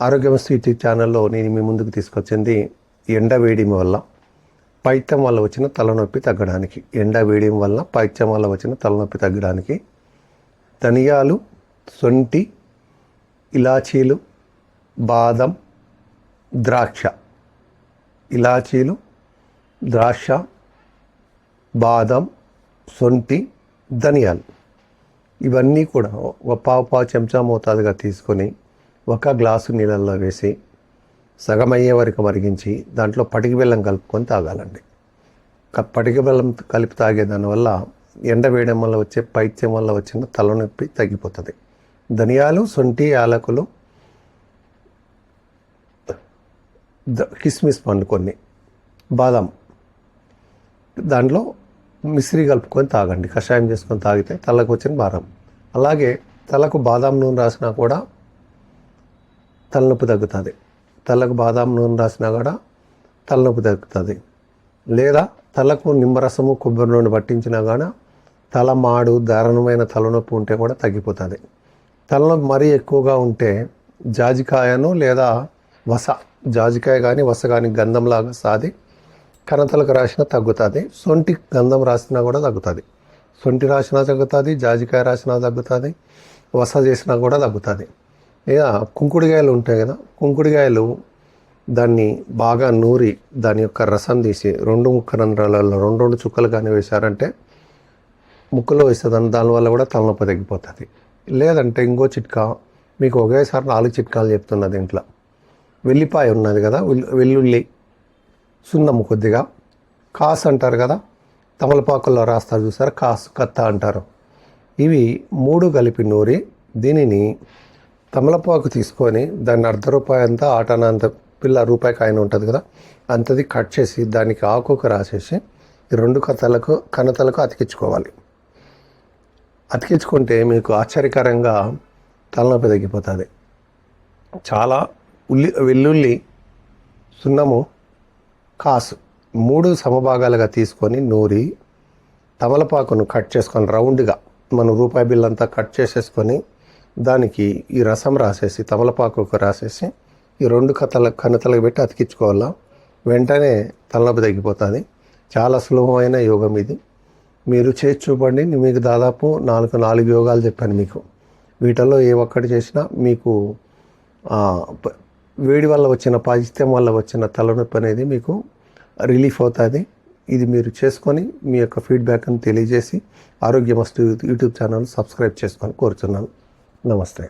ఆరోగ్యమస్తు YouTube ఛానల్లో నేను మీ ముందుకు తీసుకొచ్చింది ఎండ వేడిమి వల్ల పైత్యం వల్ల వచ్చిన తలనొప్పి తగ్గడానికి. ఎండ వేయడం వల్ల పైత్యం వల్ల వచ్చిన తలనొప్పి తగ్గడానికి ధనియాలు సొంటి ఇలాచీలు బాదం ద్రాక్ష. ఇలాచీలు ద్రాక్ష బాదం సొంటి ధనియాలు. ఇవన్నీ కూడా ఒక పావు పావు చెంచా మోతాదుగా తీసుకొని ఒక గ్లాసు నీళ్ళల్లో వేసి సగమయ్యే వరకు మరిగించి దాంట్లో పటికి బెల్లం కలుపుకొని తాగాలండి. పటికి బెల్లం కలిపి తాగే దానివల్ల ఎండ వేయడం వల్ల వచ్చే పైత్యం వల్ల వచ్చిన తలనొప్పి తగ్గిపోతుంది. ధనియాలు సొంటి యాలకులు కిస్మిస్ పండు కొన్ని బాదం దాంట్లో మిశ్రీ కలుపుకొని తాగండి. కషాయం చేసుకొని తాగితే తలకు వచ్చిన భారం. అలాగే తలకు బాదం నూనె రాసినా కూడా తలనొప్పి తగ్గుతుంది. తలకు బాదాం నూనె రాసినా కూడా తలనొప్పి తగ్గుతుంది. లేదా తలకు నిమ్మరసము కొబ్బరి నూనె పట్టించినా కానీ తల మాడు దారుణమైన తలనొప్పి ఉంటే కూడా తగ్గిపోతుంది. తలనొప్పి మరీ ఎక్కువగా ఉంటే జాజికాయను లేదా వస జాజికాయ కానీ వస కానీ గంధంలాగా సాది కనతలకు రాసినా తగ్గుతుంది. సొంటి గంధం రాసినా కూడా తగ్గుతుంది. సొంటి రాసినా తగ్గుతుంది జాజికాయ రాసినా తగ్గుతుంది వస చేసినా కూడా తగ్గుతుంది. ఇక కుంకుడుకాయలు ఉంటాయి కదా కుంకుడుకాయలు దాన్ని బాగా నూరి దాని యొక్క రసం తీసి రెండు ముక్క రంధ్రాలలో రెండు రెండు చుక్కలు కానీ వేశారంటే ముక్కలో వేస్తుంది దానివల్ల కూడా తలనొప్పి తగ్గిపోతుంది. లేదంటే ఇంకో చిట్కా మీకు ఒకేసారి నాలుగు చిట్కాలు చెప్తున్నది దీంట్లో. వెల్లిపాయ ఉన్నది కదా వెల్లుల్లి సున్నము కొద్దిగా కాసు అంటారు కదా తమలపాకుల్లో రాస్తారు చూసారు కాసు కత్త అంటారు. ఇవి మూడు కలిపి నూరి దీనిని తమలపాకు తీసుకొని దాన్ని అర్ధ రూపాయి అంతా ఆటాన అంత పిల్ల రూపాయి కాయన ఉంటుంది కదా అంతది కట్ చేసి దానికి ఆకుకు రాసేసి రెండు కథలకు కనతలకు అతికించుకోవాలి. అతికించుకుంటే మీకు ఆశ్చర్యకరంగా తలనొప్పి తగ్గిపోతుంది. చాలా ఉల్లి వెల్లుల్లి సున్నము కాసు మూడు సమభాగాలుగా తీసుకొని నూరి తమలపాకును కట్ చేసుకొని రౌండ్గా మనం రూపాయి బిల్ అంతా కట్ చేసేసుకొని దానికి ఈ రసం రాసేసి తమలపాకుకు రాసేసి ఈ రెండు కథల కణతలకు పెట్టి అతికించుకోవాలా? వెంటనే తలనొప్పి తగ్గిపోతుంది. చాలా సులభమైన యోగం ఇది. మీరు చేసి చూపండి. మీకు దాదాపు నాలుగు నాలుగు యోగాలు చెప్పాను మీకు. వీటిల్లో ఏ ఒక్కటి చేసినా మీకు వేడి వల్ల వచ్చిన పాజిత్యం వల్ల వచ్చిన తలనొప్పి అనేది మీకు రిలీఫ్ అవుతుంది. ఇది మీరు చేసుకొని మీ యొక్క ఫీడ్బ్యాక్ని తెలియజేసి ఆరోగ్యమస్తు యూట్యూబ్ ఛానల్ సబ్స్క్రైబ్ చేసుకొని కోరుతున్నాను నమస్తే